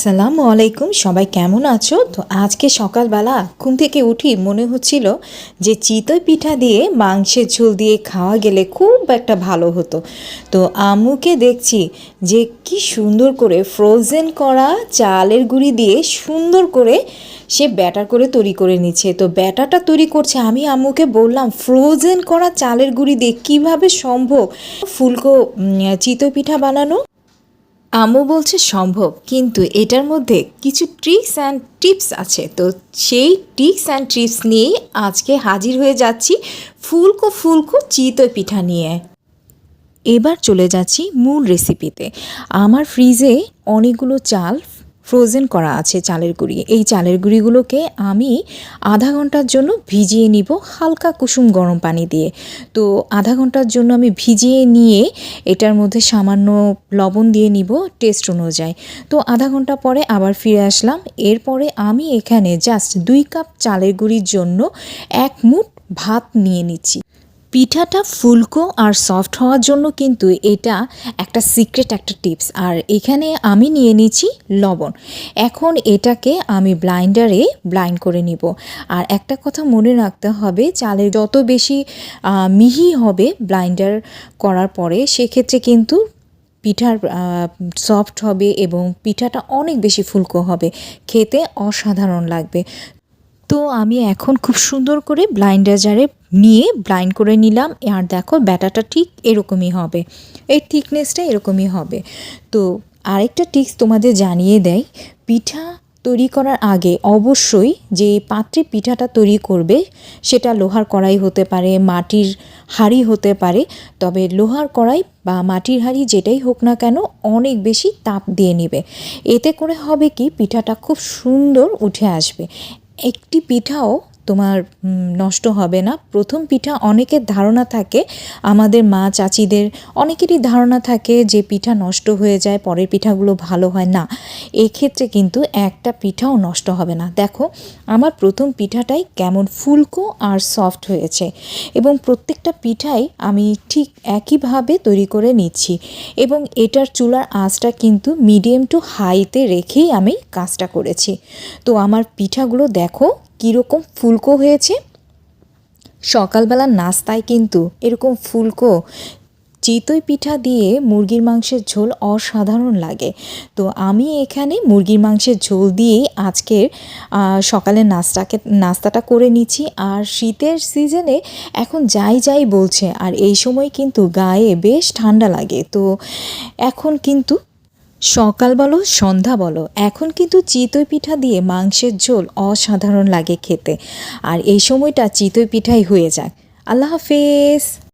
আসসালামু আলাইকুম, সবাই কেমন আছো? তো আজকে সকালবেলা ঘুম থেকে উঠি মনে হচ্ছিল যে চিতই পিঠা দিয়ে মাংসের ঝোল দিয়ে খাওয়া গেলে খুব একটা ভালো হতো। তো আম্মুকে দেখছি যে কি সুন্দর করে ফ্রোজেন করা চালের গুঁড়ি দিয়ে সুন্দর করে সে ব্যাটার করে তৈরি করে নিচ্ছে। তো ব্যাটারটা তৈরি করছে, আমি আম্মুকে বললাম ফ্রোজেন করা চালের গুঁড়ি দিয়ে কীভাবে সম্ভব? ফুলকো চিতই পিঠা বানানো? আম্মু বলছে সম্ভব, কিন্তু এটার মধ্যে কিছু ট্রিক্স অ্যান্ড টিপস আছে। তো সেই ট্রিক্স অ্যান্ড টিপস নিয়েই আজকে হাজির হয়ে যাচ্ছি ফুলকো ফুলকো চিতই পিঠা নিয়ে। এবার চলে যাচ্ছি মূল রেসিপিতে আমার ফ্রিজে অনেকগুলো চাল ফ্রোজেন করা আছে চালের গুঁড়ি। এই চালের গুঁড়িগুলোকে আমি আধা ঘণ্টার জন্য ভিজিয়ে নিব হালকা কুসুম গরম পানি দিয়ে। তো আধা ঘণ্টার জন্য আমি ভিজিয়ে নিয়ে এটার মধ্যে সামান্য লবণ দিয়ে নিব টেস্ট অনুযায়ী। তো আধা ঘণ্টা পরে আবার ফিরে আসলাম। এরপরে আমি এখানে জাস্ট দুই কাপ চালের গুঁড়ির জন্য এক মুঠ ভাত নিয়ে নিচ্ছি। পিঠাটা ফুলকো আর সফট হওয়ার জন্য কিন্তু এটা একটা সিক্রেট একটা টিপস আর এখানে আমি নিয়ে নিচ্ছি লবণ। এখন এটাকে আমি ব্লাইন্ডারে ব্লাইন্ড করে নিব। আর একটা কথা মনে রাখতে হবে চালের যত বেশি মিহি হবে ব্লাইন্ডার করার পরে, সেক্ষেত্রে কিন্তু পিঠার সফট হবে এবং পিঠাটা অনেক বেশি ফুলকো হবে। খেতে অসাধারণ লাগবে। তো আমি এখন খুব সুন্দর করে ব্লাইন্ডার জারে নিয়ে ব্লাইন্ড করে নিলাম। আর দেখো ব্যাটাটা ঠিক এরকমই হবে। এর থিকনেসটা এরকমই হবে। তো আরেকটা টিক্স তোমাদের জানিয়ে দেয় পিঠা তৈরি করার আগে অবশ্যই যে পাত্রে পিঠাটা তৈরি করবে, সেটা লোহার কড়াই হতে পারে, মাটির হাঁড়ি হতে পারে। তবে লোহার কড়াই বা মাটির হাঁড়ি যেটাই হোক না কেন অনেক বেশি তাপ দিয়ে নেবে। এতে করে হবে কি, পিঠাটা খুব সুন্দর উঠে আসবে। একটি পিঠাও তোমার নষ্ট হবে না। প্রথম পিঠা অনেকের ধারণা থাকে, আমাদের মা চাচিদের অনেকেরই ধারণা থাকে যে পিঠা নষ্ট হয়ে যায়, পরের পিঠাগুলো ভালো হয় না। এক্ষেত্রে কিন্তু একটা পিঠাও নষ্ট হবে না। দেখো, আমার প্রথম পিঠাটাই কেমন ফুলকো আর সফট হয়েছে এবং প্রত্যেকটা পিঠাই আমি ঠিক একইভাবে তৈরি করে নিচ্ছি এবং এটার চুলার আঁচটা কিন্তু মিডিয়াম টু হাইতে রেখেই আমি কাজটা করেছি। তো আমার পিঠাগুলো দেখো কীরকম ফুলকো হয়েছে? সকালবেলা নাস্তায় কিন্তু এরকম ফুলকো, চিতই পিঠা দিয়ে মুরগির মাংসের ঝোল অসাধারণ লাগে। তো আমি এখানে মুরগির মাংসের ঝোল দিয়েই আজকের সকালের নাস্তাকে, নাস্তাটা করে নিচ্ছি। আর শীতের সিজনে এখন যাই যাই বলছে, আর এই সময় কিন্তু গায়ে বেশ ঠান্ডা লাগে। তো এখন কিন্তু সকাল বলো, সন্ধ্যা বলো, এখন কিন্তু চিতই পিঠা দিয়ে মাংসের ঝোল অসাধারণ লাগে খেতে। আর এই সময়টা চিতই পিঠাই হয়ে যাক। আল্লাহ হাফেজ।